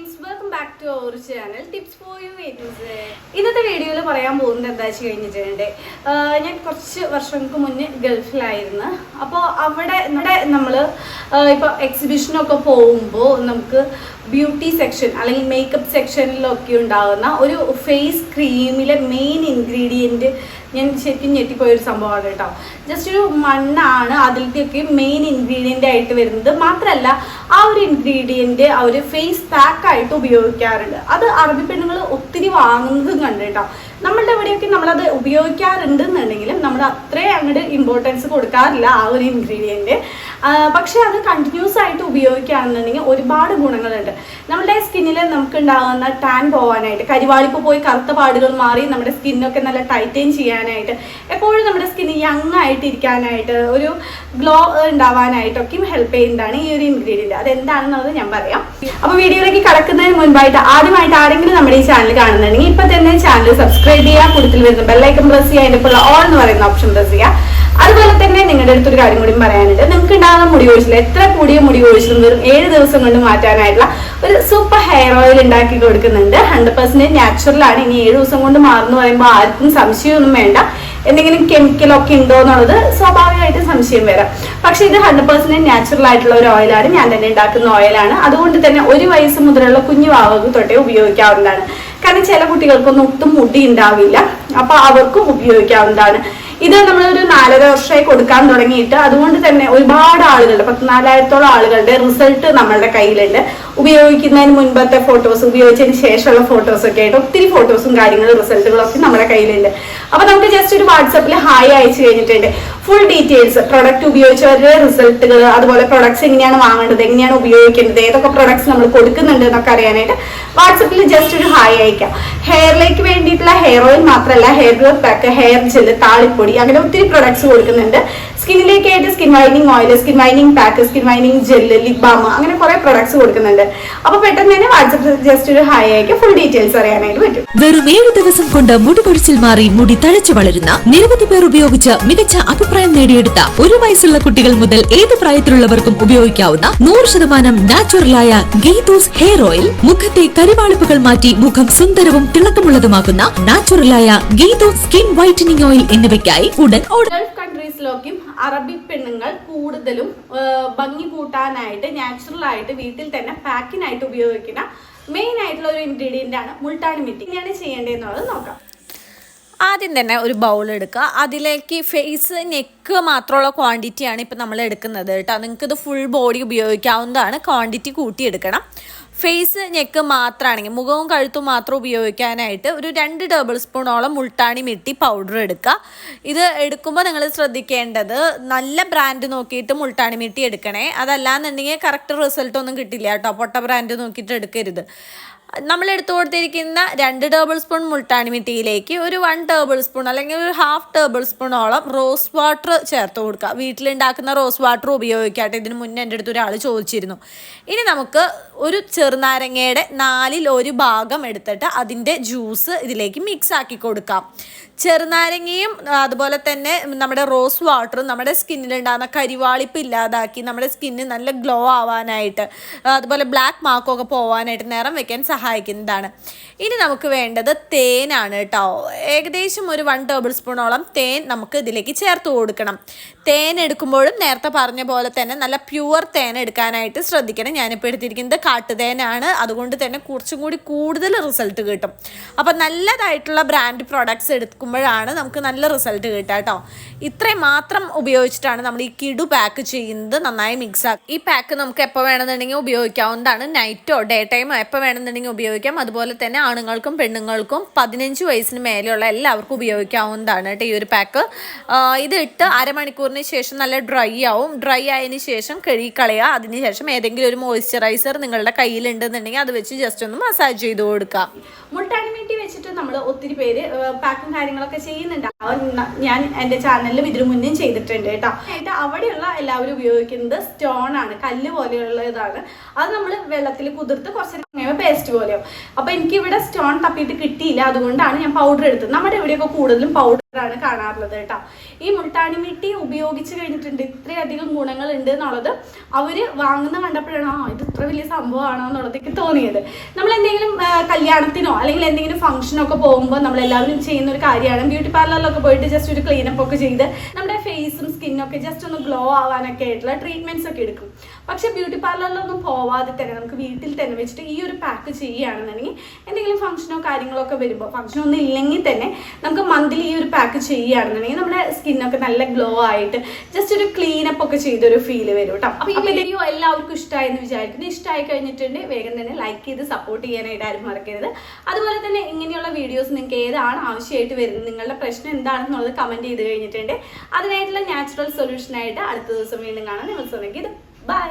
Friends welcome back to our channel tips for you ഇന്നത്തെ വീഡിയോയിൽ പറയാൻ പോകുന്നത് എന്താ വെച്ച് കഴിഞ്ഞിട്ടുണ്ട് ഞാൻ കുറച്ച് വർഷങ്ങൾക്ക് മുന്നേ ഗൾഫിലായിരുന്നു. അപ്പോൾ അവിടെ ഇവിടെ നമ്മൾ ഇപ്പോൾ എക്സിബിഷനൊക്കെ പോകുമ്പോൾ നമുക്ക് ബ്യൂട്ടി സെക്ഷൻ അല്ലെങ്കിൽ മേക്കപ്പ് സെക്ഷനിലൊക്കെ ഉണ്ടാകുന്ന ഒരു ഫേസ് ക്രീമിലെ മെയിൻ ഇൻഗ്രീഡിയന്റ് ഞാൻ ശരിക്കും ഞെട്ടിപ്പോയ ഒരു സംഭവമാണ് കേട്ടോ. ജസ്റ്റ് ഒരു മണ്ണാണ് അതിലത്തെയൊക്കെ മെയിൻ ഇൻഗ്രീഡിയന്റ് ആയിട്ട് വരുന്നത്. മാത്രമല്ല ആ ഒരു ഇൻഗ്രീഡിയന്റ് അവർ ഫേസ് പാക്കായിട്ട് ഉപയോഗിക്കാറുണ്ട്. അത് അറബി പെണ്ണുങ്ങൾ ഒത്തിരി വാങ്ങുന്നതും കണ്ട് കേട്ടോ. നമ്മളുടെ ഇവിടെയൊക്കെ നമ്മളത് ഉപയോഗിക്കാറുണ്ട് എന്നുണ്ടെങ്കിലും നമ്മൾ അത്രയും അങ്ങോട്ട് ഇമ്പോർട്ടൻസ് കൊടുക്കാറില്ല ആ ഒരു ഇൻഗ്രീഡിയന്റ് പക്ഷേ അത് കണ്ടിന്യൂസ് ആയിട്ട് ഉപയോഗിക്കുകയാണെന്നുണ്ടെങ്കിൽ ഒരുപാട് ഗുണങ്ങളുണ്ട്. നമ്മുടെ സ്കിന്നിൽ നമുക്ക് ഉണ്ടാകുന്ന ടാൻ പോകാനായിട്ട് കരിവാളിപ്പ് പോയി കറുത്ത പാടുകൾ മാറി നമ്മുടെ സ്കിന്നൊക്കെ നല്ല ടൈറ്റൈൻ ചെയ്യാനായിട്ട് എപ്പോഴും നമ്മുടെ സ്കിന്ന് യങ് ആയിട്ട് ഇരിക്കാനായിട്ട് ഒരു ഗ്ലോ ഉണ്ടാവാനായിട്ടൊക്കെയും ഹെൽപ്പ് ചെയ്യുന്നതാണ് ഈ ഒരു ഇൻഗ്രീഡിയന്റ് അതെന്താണെന്നുള്ളത് ഞാൻ പറയാം. അപ്പോൾ വീഡിയോയിലേക്ക് കടക്കുന്നതിന് മുൻപായിട്ട് ആദ്യമായിട്ട് ആരെങ്കിലും നമ്മുടെ ഈ ചാനൽ കാണുന്നുണ്ടെങ്കിൽ ഇപ്പം തന്നെ ചാനൽ സബ്സ്ക്രൈബ് ചെയ്യുക കൂടുതൽ വരുന്ന ബെല്ലൈക്കൺ പ്രസ് ചെയ്യുക അതിന്റെ ഓൾ എന്ന് പറയുന്ന ഓപ്ഷൻ പ്രസ് ചെയ്യുക അതുപോലെ തന്നെ നിങ്ങളുടെ അടുത്തൊരു കാര്യം കൂടി പറയാനുണ്ട്. നിങ്ങൾക്ക് ഉണ്ടാകുന്ന മുടി കൊഴിച്ചിൽ എത്ര കൂടിയ മുടി കൊഴിച്ചിലും വെറും ഏഴ് ദിവസം കൊണ്ട് മാറ്റാനായിട്ടുള്ള ഒരു സൂപ്പർ ഹെയർ ഓയിൽ ഉണ്ടാക്കി കൊടുക്കുന്നുണ്ട്. ഹൺഡ്രഡ് പെർസെന്റ് നാച്ചുറൽ ആണ്. ഇനി ഏഴ് ദിവസം കൊണ്ട് മാറുന്നു പറയുമ്പോൾ ആർക്കും സംശയമൊന്നും വേണ്ട. എന്തെങ്കിലും കെമിക്കൽ ഒക്കെ ഉണ്ടോ എന്നുള്ളത് സ്വാഭാവികമായിട്ട് സംശയം വരാം. പക്ഷെ ഇത് ഹൺഡ്രഡ് പെർസെന്റ് നാച്ചുറൽ ആയിട്ടുള്ള ഒരു ഓയിലാണ് ഞാൻ തന്നെ ഉണ്ടാക്കുന്ന ഓയിലാണ് അതുകൊണ്ട് തന്നെ ഒരു വയസ്സ് മുതലുള്ള കുഞ്ഞു വാവകൾക്ക് തൊട്ടേ ഉപയോഗിക്കാവുന്നതാണ്. കാരണം ചില കുട്ടികൾക്കൊന്നും ഒട്ടും മുടി ഉണ്ടാവില്ല. അപ്പൊ അവർക്കും ഉപയോഗിക്കാവുന്നതാണ്. ഇത് ഒരു നാലര വർഷമായി കൊടുക്കാൻ തുടങ്ങിയിട്ട് അതുകൊണ്ട് തന്നെ ഒരുപാട് ആളുകളുടെ പത്ത് നാലായിരത്തോളം ആളുകളുടെ റിസൾട്ട് നമ്മളുടെ കയ്യിലുണ്ട്. ഉപയോഗിക്കുന്നതിന് മുൻപത്തെ ഫോട്ടോസ് ഉപയോഗിച്ചതിന് ശേഷമുള്ള ഫോട്ടോസ് ഒക്കെ ആയിട്ട് ഒത്തിരി ഫോട്ടോസും കാര്യങ്ങളും റിസൾട്ടുകളും ഒക്കെ നമ്മുടെ കയ്യിലുണ്ട്. അപ്പൊ നമുക്ക് ജസ്റ്റ് ഒരു വാട്സപ്പിൽ ഹായ് അയച്ചു കഴിഞ്ഞിട്ടുണ്ട്. ഫുൾ ഡീറ്റെയിൽസ് പ്രൊഡക്റ്റ് ഉപയോഗിച്ചവരുടെ റിസൾട്ടുകൾ അതുപോലെ പ്രൊഡക്ട്സ് എങ്ങനെയാണ് വാങ്ങേണ്ടത് എങ്ങനെയാണ് ഉപയോഗിക്കേണ്ടത് ഏതൊക്കെ പ്രൊഡക്ട്സ് നമ്മൾ കൊടുക്കുന്നുണ്ട് എന്നൊക്കെ അറിയാനായിട്ട് വാട്സപ്പിൽ ജസ്റ്റ് ഒരു ഹായ് അയക്കാം. ഹെയറിലേക്ക് വേണ്ടിയിട്ടുള്ള ഹെയർ ഓയിൽ മാത്രമല്ല hair growth pack hair gel താളിപ്പൊടി അങ്ങനെ ഒത്തിരി പ്രൊഡക്ട്സ് കൊടുക്കുന്നുണ്ട്. സ്കിന്നിലേക്കായിട്ട് skin വൈനിങ് oil skin വൈനിങ് pack skin വൈനിങ് gel lip balm അങ്ങനെ കുറെ പ്രൊഡക്ട്സ് കൊടുക്കുന്നുണ്ട്. അപ്പൊ പെട്ടെന്ന് തന്നെ വാട്സപ്പ് ജസ്റ്റ് ഒരു ഹായ് അയക്കുക ഫുൾ ഡീറ്റെയിൽസ് അറിയാനായിട്ട് പറ്റും. വെറും ഏഴ് ദിവസം കൊണ്ട് മുടി പൊടിച്ചിൽ മാറി മുടി തഴച്ചു വളരുന്ന നിരവധി പേർ ഉപയോഗിച്ച് മികച്ച അഭിപ്രായം നേടിയെടുത്ത ഒരു വയസ്സുള്ള കുട്ടികൾ മുതൽ ഏത് പ്രായത്തിലുള്ളവർക്കും ഉപയോഗിക്കാവുന്ന നൂറ് ശതമാനം നാച്ചുറലായ ഗീതൂസ് ഹെയർ ഓയിൽ. മുഖത്തെ കരിവാളിപ്പുകൾ മാറ്റി മുഖം സുന്ദരവും തിളക്കമുള്ളതുമാക്കുന്ന നാച്ചുറലായ ഗീതൂസ് സ്കിൻ വൈറ്റനിങ് ഓയിൽ എന്നിവയ്ക്കായി ഉടൻ ഓർഡർ. ഗൾഫ് കൺട്രീസിലൊക്കെയും അറബി പെണ്ണുങ്ങൾ കൂടുതലും ഭംഗി കൂട്ടാനായിട്ട് നാച്ചുറൽ ആയിട്ട് വീട്ടിൽ തന്നെ പാക്കിനായിട്ട് ഉപയോഗിക്കുന്ന മെയിൻ ആയിട്ടുള്ള ഒരു ഇൻഗ്രീഡിയന്റ് ആണ് മുൾട്ടാണി മിറ്റി എങ്ങനെയാണ് ചെയ്യേണ്ടതെന്നുള്ളത് നോക്കാം. ആദ്യം തന്നെ ഒരു ബൗൾ എടുക്കുക. അതിലേക്ക് ഫേസ് നെക്ക് മാത്രമുള്ള ക്വാണ്ടിറ്റിയാണ് ഇപ്പം നമ്മൾ എടുക്കുന്നത് കേട്ടോ. നിങ്ങൾക്കിത് ഫുൾ ബോഡി ഉപയോഗിക്കാവുന്നതാണ്. ക്വാണ്ടിറ്റി കൂട്ടിയെടുക്കണം. ഫേസ് ഞെക്ക് മാത്രമാണെങ്കിൽ മുഖവും കഴുത്തും മാത്രം ഉപയോഗിക്കാനായിട്ട് ഒരു രണ്ട് ടേബിൾ സ്പൂണോളം മുൾട്ടാണി മിട്ടി പൗഡർ എടുക്കുക. ഇത് എടുക്കുമ്പോൾ നിങ്ങൾ ശ്രദ്ധിക്കേണ്ടത് നല്ല ബ്രാൻഡ് നോക്കിയിട്ട് മുൾട്ടാണി മിട്ടി എടുക്കണേ. അതല്ലാന്നുണ്ടെങ്കിൽ കറക്റ്റ് റിസൾട്ട് ഒന്നും കിട്ടില്ല കേട്ടോ. പൊട്ട ബ്രാൻഡ് നോക്കിയിട്ട് എടുക്കരുത്. നമ്മൾ എടുത്തു കൊടുത്തിരിക്കുന്ന രണ്ട് ടേബിൾ സ്പൂൺ മുൾട്ടാണി മിട്ടിയിലേക്ക് ഒരു വൺ ടേബിൾ സ്പൂൺ അല്ലെങ്കിൽ ഒരു ഹാഫ് ടേബിൾ സ്പൂണോളം റോസ് വാട്ടർ ചേർത്ത് കൊടുക്കുക. വീട്ടിലുണ്ടാക്കുന്ന റോസ് വാട്ടർ ഉപയോഗിക്കാട്ടെ. ഇതിന് മുന്നേ എന്റെ അടുത്ത് ഒരാൾ ചോദിച്ചിരുന്നു. ഇനി നമുക്ക് ഒരു ചെറുനാരങ്ങയുടെ നാലിൽ ഒരു ഭാഗം എടുത്തിട്ട് അതിന്റെ ജ്യൂസ് ഇതിലേക്ക് മിക്സ് ആക്കി കൊടുക്കാം. ചെറുനാരങ്ങയും അതുപോലെ തന്നെ നമ്മുടെ റോസ് വാട്ടറും നമ്മുടെ സ്കിന്നിലുണ്ടാകുന്ന കരിവാളിപ്പ് ഇല്ലാതാക്കി നമ്മുടെ സ്കിന്ന് നല്ല ഗ്ലോ ആവാനായിട്ട് അതുപോലെ ബ്ലാക്ക് മാർക്കൊക്കെ പോവാനായിട്ട് നേരം വെക്കാൻ സഹായിക്കുന്നതാണ് ഇനി നമുക്ക് വേണ്ടത് തേനാണ് കേട്ടോ. ഏകദേശം ഒരു വൺ ടേബിൾ സ്പൂണോളം തേൻ നമുക്ക് ഇതിലേക്ക് ചേർത്ത് കൊടുക്കണം. തേൻ എടുക്കുമ്പോഴും നേരത്തെ പറഞ്ഞ പോലെ തന്നെ നല്ല പ്യുവർ തേൻ എടുക്കാനായിട്ട് ശ്രദ്ധിക്കണം. ഞാനിപ്പോൾ എടുത്തിരിക്കുന്നത് കാട്ടുതേനാണ്. അതുകൊണ്ട് തന്നെ കുറച്ചും കൂടി കൂടുതൽ റിസൾട്ട് കിട്ടും. അപ്പം നല്ലതായിട്ടുള്ള ബ്രാൻഡ് പ്രോഡക്ട്സ് എടുക്കുമ്പോഴാണ് നമുക്ക് നല്ല റിസൾട്ട് കിട്ടുക കേട്ടോ. ഇത്രയും മാത്രം ഉപയോഗിച്ചിട്ടാണ് നമ്മൾ ഈ കിടു പാക്ക് ചെയ്യുന്നത്. നന്നായി മിക്സ് ആക്കി. ഈ പാക്ക് നമുക്ക് എപ്പോൾ വേണമെന്നുണ്ടെങ്കിൽ ഉപയോഗിക്കാവുന്നതാണ്. നൈറ്റോ ഡേ ടൈമോ എപ്പോൾ വേണമെന്നുണ്ടെങ്കിൽ ഉപയോഗിക്കാം. അതുപോലെ തന്നെ ആണുങ്ങൾക്കും പെണ്ണുങ്ങൾക്കും പതിനഞ്ച് വയസ്സിന് മേലെയുള്ള എല്ലാവർക്കും ഉപയോഗിക്കാവുന്നതാണ് കേട്ടോ ഈ ഒരു പാക്ക്. ഇത് ഇട്ട് അരമണിക്കൂറിന് ശേഷം നല്ല ഡ്രൈ ആവും. ഡ്രൈ ആയതിനു ശേഷം കഴുകിക്കളയുക. അതിന് ശേഷം ഏതെങ്കിലും ഒരു മോയ്സ്ചറൈസർ നിങ്ങളുടെ കയ്യിലുണ്ടെന്നുണ്ടെങ്കിൽ അത് വെച്ച് ജസ്റ്റ് ഒന്ന് മസാജ് ചെയ്ത് കൊടുക്കുക. മുൾട്ടാണി മിട്ടി വെച്ചിട്ട് നമ്മൾ ഒത്തിരി പേര് പാക്കും കാര്യങ്ങളൊക്കെ ചെയ്യുന്നുണ്ട്. ഞാൻ എന്റെ ചാനലിലും ഇതിനു മുന്നേ ചെയ്തിട്ടുണ്ട് കേട്ടോ. ആയിട്ട് അവിടെയുള്ള എല്ലാവരും ഉപയോഗിക്കുന്നത് സ്റ്റോൺ ആണ്. കല്ല് പോലെയുള്ള ഇതാണ് അത് നമ്മൾ വെള്ളത്തിൽ കുതിർത്ത് കുറച്ച് പേസ്റ്റ് പോലെയോ അപ്പൊ എനിക്ക് ഇവിടെ സ്റ്റോൺ തപ്പിയിട്ട് കിട്ടിയില്ല. അതുകൊണ്ടാണ് ഞാൻ പൗഡർ എടുത്തത്. നമ്മുടെ ഇവിടെയൊക്കെ കൂടുതലും പൗഡറാണ് കാണാറുള്ളത് കേട്ടോ. ഈ മുൾട്ടാണി മിട്ടി ഉപയോഗിച്ച് കഴിഞ്ഞിട്ടുണ്ട്. ഇത്രയധികം ഗുണങ്ങൾ ഉണ്ട് എന്നുള്ളത് അവർ വാങ്ങുന്ന കണ്ടപ്പോഴാണ് ആ ഇത് ഇത്ര വലിയ സംഭവമാണോ എന്നുള്ളത് തോന്നിയത്. നമ്മൾ എന്തെങ്കിലും കല്യാണത്തിനോ അല്ലെങ്കിൽ എന്തെങ്കിലും ഫംഗ്ഷനോ ഒക്കെ പോകുമ്പോൾ നമ്മൾ എല്ലാവരും ചെയ്യുന്ന ഒരു കാര്യമാണ്. ബ്യൂട്ടി പാർലറിലൊക്കെ പോയിട്ട് ജസ്റ്റ് ഒരു ക്ലീനപ്പ് ഒക്കെ ചെയ്ത് നമ്മുടെ ഫേസും സ്കിന്നൊക്കെ ജസ്റ്റ് ഒന്ന് ഗ്ലോ ആവാനൊക്കെ ആയിട്ടുള്ള ട്രീറ്റ്മെന്റ്സ് ഒക്കെ എടുക്കും. പക്ഷെ ബ്യൂട്ടി പാർലറിലൊന്നും പോവാതെ തന്നെ നമുക്ക് വീട്ടിൽ തന്നെ വെച്ചിട്ട് ഈ ഒരു പാക്ക് ചെയ്യുകയാണെന്നുണ്ടെങ്കിൽ എന്തെങ്കിലും ഫംഗ്ഷനോ കാര്യങ്ങളോ ഒക്കെ വരുമ്പോൾ ഫംഗ്ഷൻ ഒന്നും ഇല്ലെങ്കിൽ തന്നെ നമുക്ക് മന്ത്ലി ഈ ഒരു പാക്ക് ചെയ്യുകയാണെന്നുണ്ടെങ്കിൽ നമ്മുടെ സ്കിന്നൊക്കെ നല്ല ഗ്ലോ ആയിട്ട് ജസ്റ്റ് ഒരു ക്ലീനപ്പ് ഒക്കെ ചെയ്തൊരു ഫീൽ വരും കേട്ടോ. അപ്പോൾ ഈ വീഡിയോ എല്ലാവർക്കും ഇഷ്ടമായെന്ന് വിചാരിക്കുന്നു. ഇഷ്ടമായി കഴിഞ്ഞിട്ടുണ്ട് വേഗം തന്നെ ലൈക്ക് ചെയ്ത് സപ്പോർട്ട് ചെയ്യാനായിട്ട് ആരും മറക്കരുത്. അതുപോലെ തന്നെ ഇങ്ങനെയുള്ള വീഡിയോസ് നിങ്ങൾക്ക് ഏതാണ് ആവശ്യമായിട്ട് വരുന്നത്? നിങ്ങളുടെ പ്രശ്നം എന്താണെന്നുള്ളത് കമന്റ് ചെയ്ത് കഴിഞ്ഞിട്ടുണ്ട്. അതിനായിട്ടുള്ള നാച്ചുറൽ സൊല്യൂഷൻ ആയിട്ട് അടുത്ത ദിവസം വീണ്ടും കാണാൻ നിങ്ങൾ ശ്രമിക്കും ബൈ